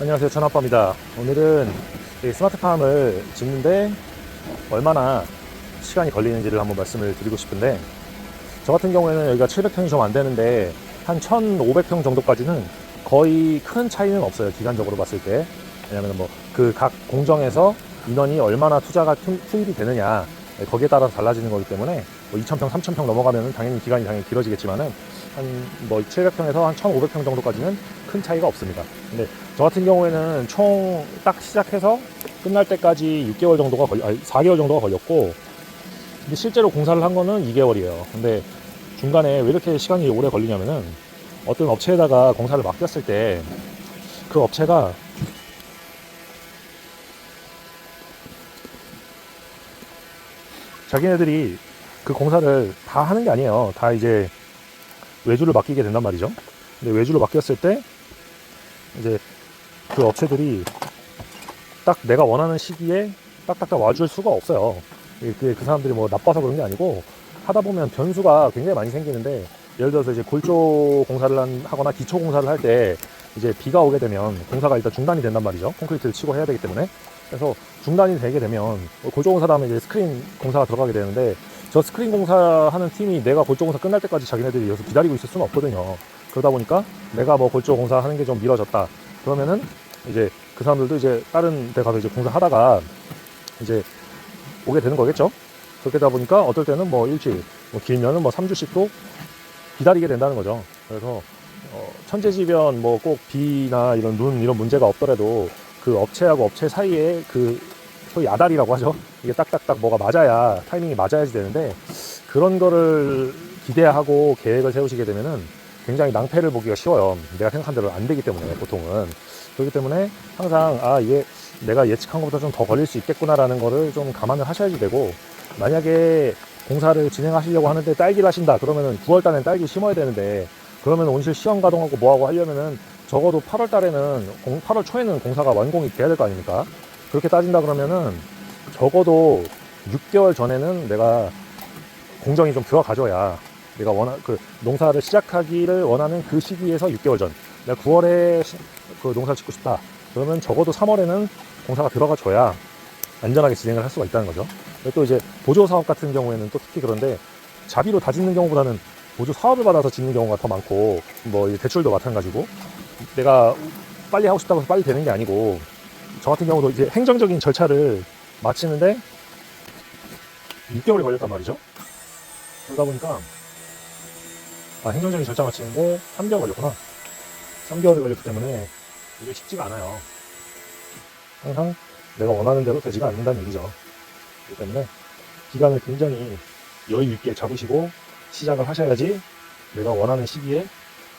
안녕하세요. 전아빠입니다. 오늘은 이 스마트팜을 짓는데 얼마나 시간이 걸리는지를 한번 말씀을 드리고 싶은데 저 같은 경우에는 여기가 700평이 좀 안 되는데 한 1500평 정도까지는 거의 큰 차이는 없어요. 기간적으로 봤을 때. 왜냐하면 뭐 그 각 공정에서 인원이 얼마나 투자가 투- 투입이 되느냐 네, 거기에 따라서 달라지는 거기 때문에 뭐 2000평, 3000평 넘어가면 당연히 기간이 당연히 길어지겠지만은 한 뭐 700평에서 한 1500평 정도까지는 큰 차이가 없습니다. 근데 저 같은 경우에는 총 딱 시작해서 끝날 때까지 6개월 정도가 걸려, 아니 4개월 정도가 걸렸고, 근데 실제로 공사를 한 거는 2개월이에요. 근데 중간에 왜 이렇게 시간이 오래 걸리냐면은 어떤 업체에다가 공사를 맡겼을 때 그 업체가 자기네들이 그 공사를 다 하는 게 아니에요. 다 이제 외주를 맡기게 된단 말이죠. 근데 외주를 맡겼을 때 이제 그 업체들이 딱 내가 원하는 시기에 딱딱딱 와줄 수가 없어요. 그, 그, 그 사람들이 뭐 나빠서 그런 게 아니고 하다 보면 변수가 굉장히 많이 생기는데 예를 들어서 이제 골조 공사를 한- 하거나 기초 공사를 할 때 이제 비가 오게 되면 공사가 일단 중단이 된단 말이죠. 콘크리트를 치고 해야 되기 때문에. 그래서 중단이 되게 되면 골조 공사 다음에 이제 스크린 공사가 들어가게 되는데 저 스크린 공사하는 팀이 내가 골조 공사 끝날 때까지 자기네들이 여기서 기다리고 있을 수는 없거든요. 그러다 보니까 내가 뭐 골조 공사 하는 게 좀 미뤄졌다. 그러면은 이제 그 사람들도 이제 다른 데 가서 이제 공사하다가 이제 오게 되는 거겠죠. 그렇게 되다 보니까 어떨 때는 뭐 일주일, 뭐 길면은 뭐 3주씩도 기다리게 된다는 거죠. 그래서 어, 천재지변 뭐 꼭 비나 이런 눈 이런 문제가 없더라도 그 업체하고 업체 사이에 그 소위 아다리라고 하죠. 이게 딱딱딱 뭐가 맞아야 타이밍이 맞아야지 되는데 그런 거를 기대하고 계획을 세우시게 되면은 굉장히 낭패를 보기가 쉬워요. 내가 생각한 대로 안 되기 때문에 보통은 그렇기 때문에 항상 아 이게 내가 예측한 것보다 좀 더 걸릴 수 있겠구나라는 거를 좀 감안을 하셔야지 되고 만약에 공사를 진행하시려고 하는데 딸기를 하신다 그러면은 9월 달엔 딸기 심어야 되는데 그러면 온실 시험 가동하고 뭐하고 하려면은 적어도 8월 달에는 8월 초에는 공사가 완공이 돼야 될 거 아닙니까? 그렇게 따진다 그러면은 적어도 6개월 전에는 내가 공정이 좀 들어가줘야 내가 원하 그 농사를 시작하기를 원하는 그 시기에서 6개월 전 내가 9월에 그 농사를 짓고 싶다 그러면 적어도 3월에는 공사가 들어가 줘야 안전하게 진행을 할 수가 있다는 거죠. 또 이제 보조 사업 같은 경우에는 또 특히 그런데 자비로 다 짓는 경우보다는 보조 사업을 받아서 짓는 경우가 더 많고 뭐이 대출도 마찬가지고 내가 빨리 하고 싶다고 해서 빨리 되는 게 아니고 저 같은 경우도 이제 행정적인 절차를 마치는데 6개월이 걸렸단 말이죠. 그러다 보니까 아 행정적인 절차 마치는데 3개월 걸렸구나. 3개월이 걸렸기 때문에 이게 쉽지가 않아요. 항상 내가 원하는 대로 되지가 않는다는 얘기죠. 그렇기 때문에 기간을 굉장히 여유 있게 잡으시고 시작을 하셔야지 내가 원하는 시기에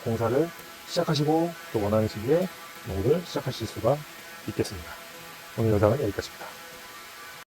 공사를 시작하시고 또 원하는 시기에 농을 시작하실 수가 있겠습니다. 오늘 영상은 여기까지입니다.